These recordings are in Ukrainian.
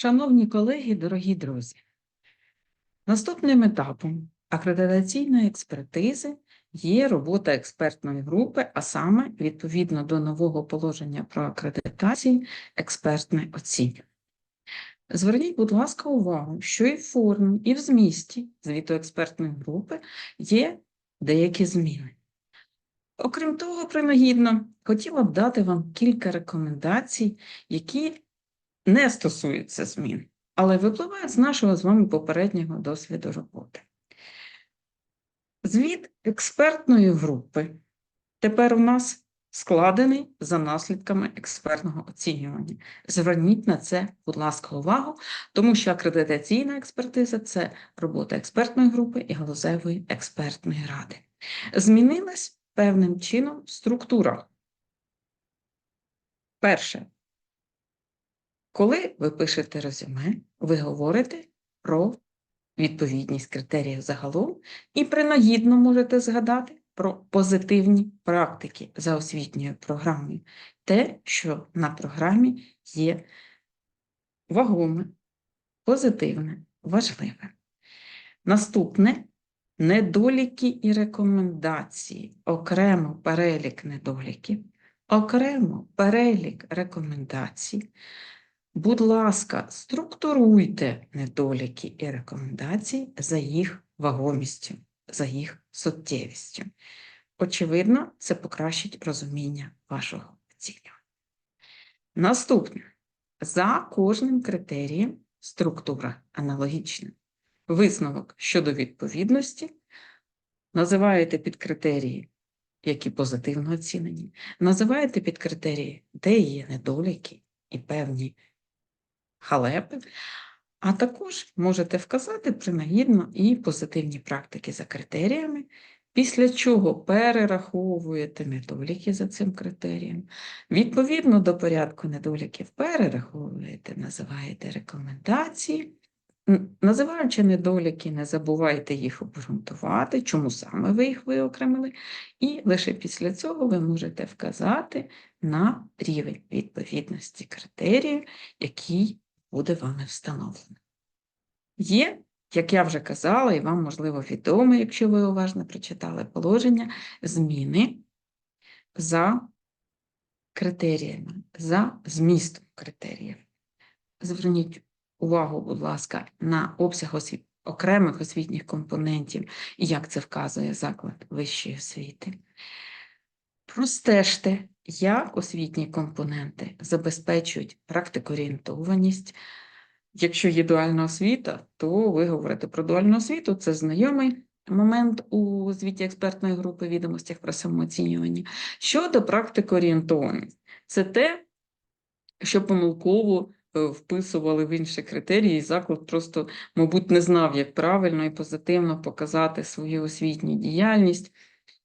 Шановні колеги, дорогі друзі, наступним етапом акредитаційної експертизи є робота експертної групи, а саме відповідно до нового положення про акредитацію, експертне оцінювання. Зверніть, будь ласка, увагу, що і в формі, і в змісті звіту експертної групи є деякі зміни. Окрім того, принагідно, хотіла б дати вам кілька рекомендацій, які не стосуються змін, але випливають з нашого з вами попереднього досвіду роботи. Звіт експертної групи тепер у нас складений за наслідками експертного оцінювання. Зверніть на це, будь ласка, увагу, тому що акредитаційна експертиза це робота експертної групи і галузевої експертної ради. Змінилась певним чином структура. Перше, коли ви пишете резюме, ви говорите про відповідність критеріїв загалом і принагідно можете згадати про позитивні практики за освітньою програмою, те, що на програмі є вагоме, позитивне, важливе. Наступне недоліки і рекомендації, окремо перелік недоліків, окремо перелік рекомендацій. Будь ласка, структуруйте недоліки і рекомендації за їх вагомістю, за їх суттєвістю. Очевидно, це покращить розуміння вашого оцінювання. Наступне. За кожним критерієм структура аналогічна. Висновок щодо відповідності називаєте під критерії, які позитивно оцінені, називаєте під критерії, де є недоліки і певні халепи, а також можете вказати принагідно і позитивні практики за критеріями, після чого перераховуєте недоліки за цим критерієм. Відповідно до порядку недоліків перераховуєте, називаєте рекомендації. Називаючи недоліки, не забувайте їх обґрунтувати, чому саме ви їх виокремили, і лише після цього ви можете вказати на рівень відповідності критерію, який буде вами встановлено. Є, як я вже казала, і вам, можливо, відомо, якщо ви уважно прочитали положення, зміни за критеріями, за змістом критеріїв. Зверніть увагу, будь ласка, на обсяг освіт... окремих освітніх компонентів як це вказує заклад вищої освіти. Простежте, як освітні компоненти забезпечують практикоорієнтованість. Якщо є дуальна освіта, то ви говорите про дуальну освіту, це знайомий момент у звіті експертної групи відомостях про самооцінювання. Щодо практикоорієнтованість, це те, що помилково е, вписували в інші критерії, і заклад просто, мабуть, не знав, як правильно і позитивно показати свою освітню діяльність,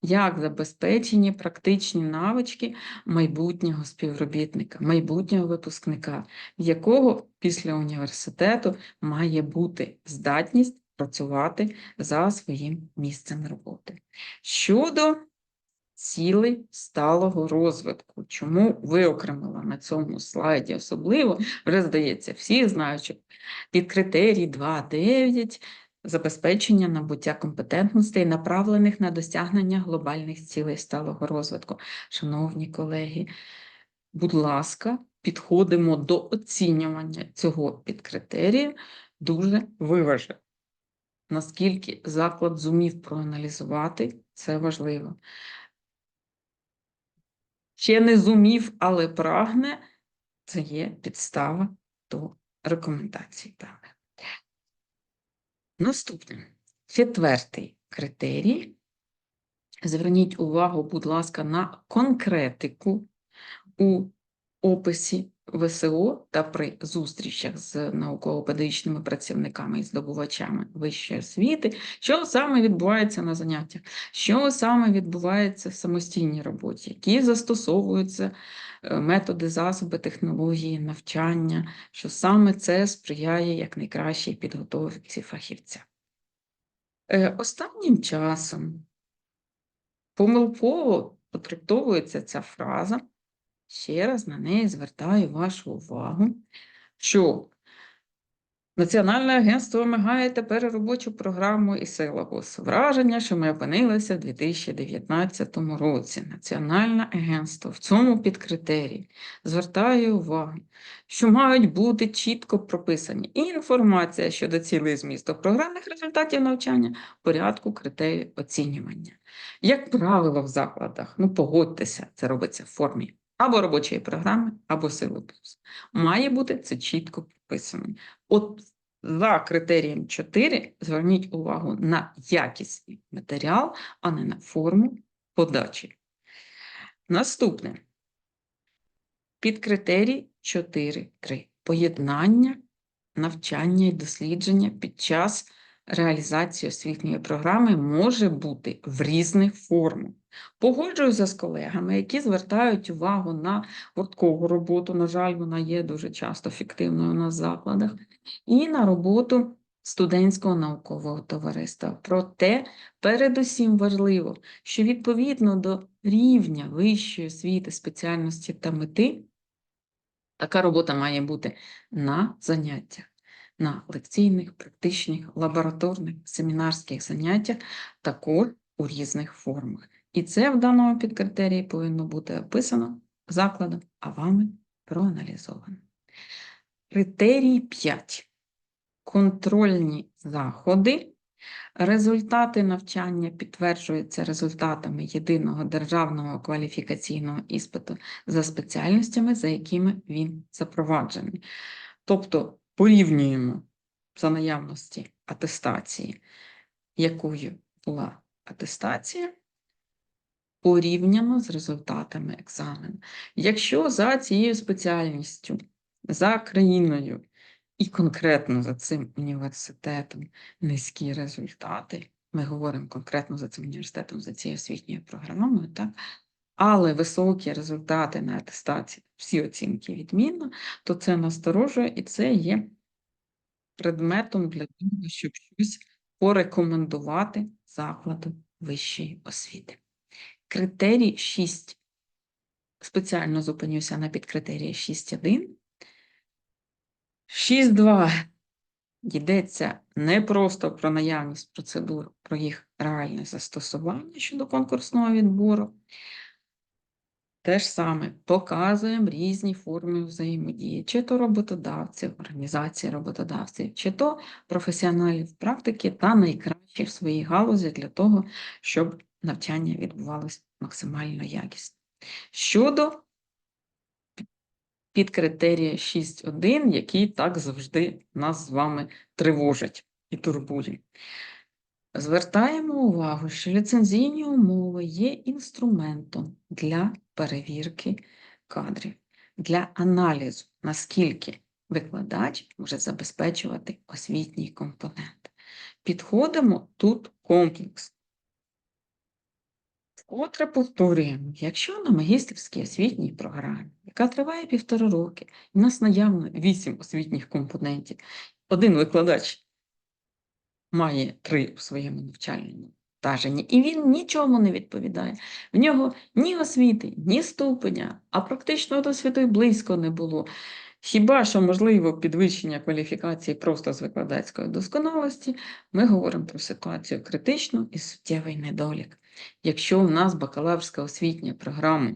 як забезпечені практичні навички майбутнього співробітника, майбутнього випускника, якого після університету має бути здатність працювати за своїм місцем роботи. Щодо цілей сталого розвитку. Чому виокремила на цьому слайді особливо, вже здається, всі знають, що під критерій 2.9 забезпечення набуття компетентностей, направлених на досягнення глобальних цілей сталого розвитку. Шановні колеги, будь ласка, підходимо до оцінювання цього підкритерію дуже виважено. Наскільки заклад зумів проаналізувати, це важливо. Ще не зумів, але прагне, це є підстава до рекомендацій. Наступне, четвертий критерій. Зверніть увагу, будь ласка, на конкретику у описі ВСО та при зустрічах з науково-педагогічними працівниками і здобувачами вищої освіти, що саме відбувається на заняттях, що саме відбувається в самостійній роботі, які застосовуються е, методи, засоби, технології, навчання, що саме це сприяє якнайкращій підготовці фахівця. Е, Останнім часом помилково потрактовується ця фраза. Ще раз на неї звертаю вашу увагу, що Національне агентство вимагає тепер робочу програму і силабус. Враження, що ми опинилися в 2019 році. Національне агентство в цьому підкритерії звертає увагу, що мають бути чітко прописані інформація щодо цілей змісту програмних результатів навчання, порядку критерію оцінювання. Як правило, в закладах, ну погодьтеся, це робиться в формі або робочої програми, або силабус. Має бути це чітко прописано. От за критерієм 4 зверніть увагу на якісний матеріал, а не на форму подачі. Наступне. Під критерій 4.3. Поєднання навчання і дослідження під час реалізації освітньої програми може бути в різних формах. Погоджуюся з колегами, які звертають увагу на гурткову роботу. На жаль, вона є дуже часто фіктивною у нас в закладах, і на роботу студентського наукового товариства. Проте, передусім важливо, що відповідно до рівня вищої освіти, спеціальності та мети, така робота має бути на заняттях. На лекційних, практичних, лабораторних, семінарських заняттях також у різних формах. І це в даному підкритерії повинно бути описано закладом, а вами проаналізовано. Критерій 5. Контрольні заходи. Результати навчання підтверджуються результатами єдиного державного кваліфікаційного іспиту за спеціальностями, за якими він запроваджений. Тобто порівнюємо за наявності атестації, якою була атестація, порівняно з результатами екзамену. Якщо за цією спеціальністю, за країною і конкретно за цим університетом низькі результати, ми говоримо конкретно за цим університетом, за цією освітньою програмою, так? але високі результати на атестації, всі оцінки відмінно, то це насторожує і це є предметом для того, щоб щось порекомендувати закладу вищої освіти. Критерій 6. Спеціально зупинюся на підкритерії 6.1. 6.2. Йдеться не просто про наявність процедур, про їх реальне застосування щодо конкурсного відбору. Те ж саме показуємо різні форми взаємодії, чи то роботодавців, організації роботодавців, чи то професіоналів практики та найкращих в своїй галузі для того, щоб навчання відбувалося максимально якісно. Щодо підкритерія 6.1, який так завжди нас з вами тривожить і турбує. Звертаємо увагу, що ліцензійні умови є інструментом для перевірки кадрів, для аналізу, наскільки викладач може забезпечувати освітній компонент. Підходимо тут комплексно. Вкотре повторюємо, якщо на магістрській освітній програмі, яка триває півтора роки, в нас наявно вісім освітніх компонентів, один викладач має три у своєму навчальному враженні, і він нічому не відповідає. В нього ні освіти, ні ступеня, а практично досвіду й близько не було. Хіба що можливо підвищення кваліфікації просто з викладацької досконалості, ми говоримо про ситуацію критичну і суттєвий недолік. Якщо у нас бакалаврська освітня програма,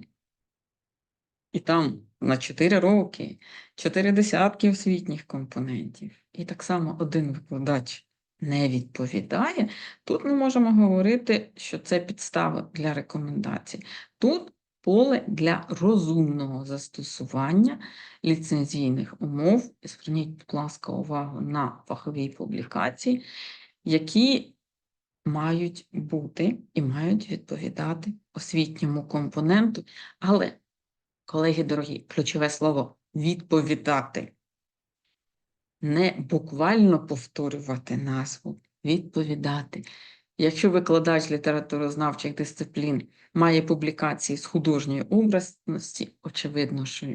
і там на 4 роки, 4 десятки освітніх компонентів, і так само один викладач не відповідає, тут ми можемо говорити, що це підстава для рекомендацій. Тут поле для розумного застосування ліцензійних умов. Зверніть, будь ласка, увагу на фахові публікації, які мають бути і мають відповідати освітньому компоненту. Але, колеги дорогі, ключове слово відповідати не буквально повторювати назву, відповідати. Якщо викладач літературознавчих дисциплін має публікації з художньої образності, очевидно, що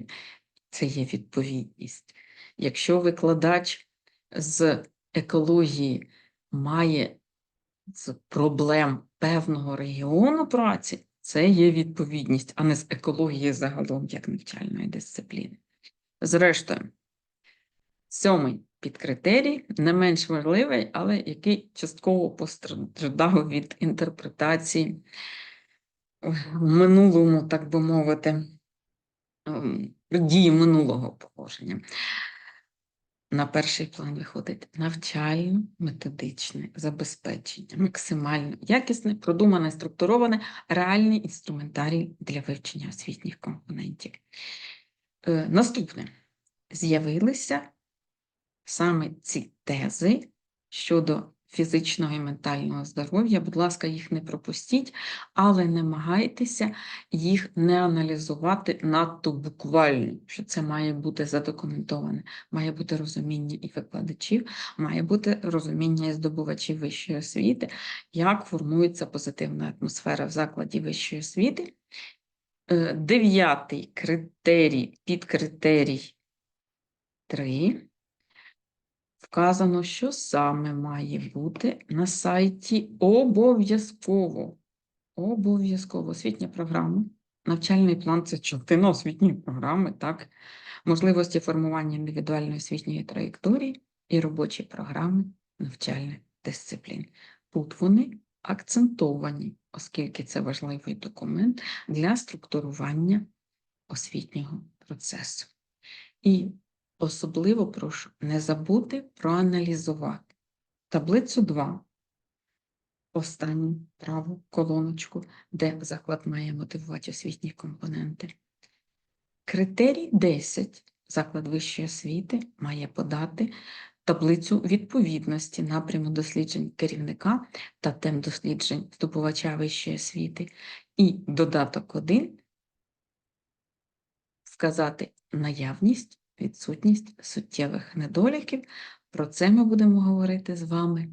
це є відповідність. Якщо викладач з екології має з проблем певного регіону праці, це є відповідність, а не з екології загалом як навчальної дисципліни. Зрештою, Сьомий підкритерій, не менш важливий, але який частково постраждав від інтерпретації в минулому, так би мовити, ем, дії минулого положення. На перший план виходить навчально-методичне забезпечення, максимально якісне, продумане, структуроване, реальний інструментарій для вивчення освітніх компонентів. Е, Наступне. З'явилися саме ці тези щодо фізичного і ментального здоров'я. Будь ласка, їх не пропустіть, але намагайтеся їх не аналізувати надто буквально, що це має бути задокументоване, має бути розуміння і викладачів, має бути розуміння і здобувачів вищої освіти, як формується позитивна атмосфера в закладі вищої освіти. Е, Дев'ятий критерій, підкритерій 3. Вказано, що саме має бути на сайті обов'язково. Обов'язково освітня програма. Навчальний план це частина освітньої програми, так? Можливості формування індивідуальної освітньої траєкторії і робочі програми навчальних дисциплін. Тут вони акцентовані, оскільки це важливий документ для структурування освітнього процесу. І особливо прошу не забути проаналізувати таблицю 2, останню праву колоночку, де заклад має мотивувати освітні компоненти. Критерій 10. Заклад вищої освіти має подати таблицю відповідності напряму досліджень керівника та тем досліджень здобувача вищої освіти. І додаток 1 вказати наявність, відсутність суттєвих недоліків. Про це ми будемо говорити з вами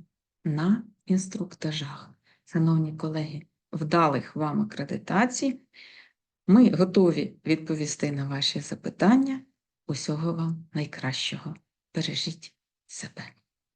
на інструктажах. Шановні колеги, вдалих вам акредитацій. Ми готові відповісти на ваші запитання. Усього вам найкращого. Бережіть себе.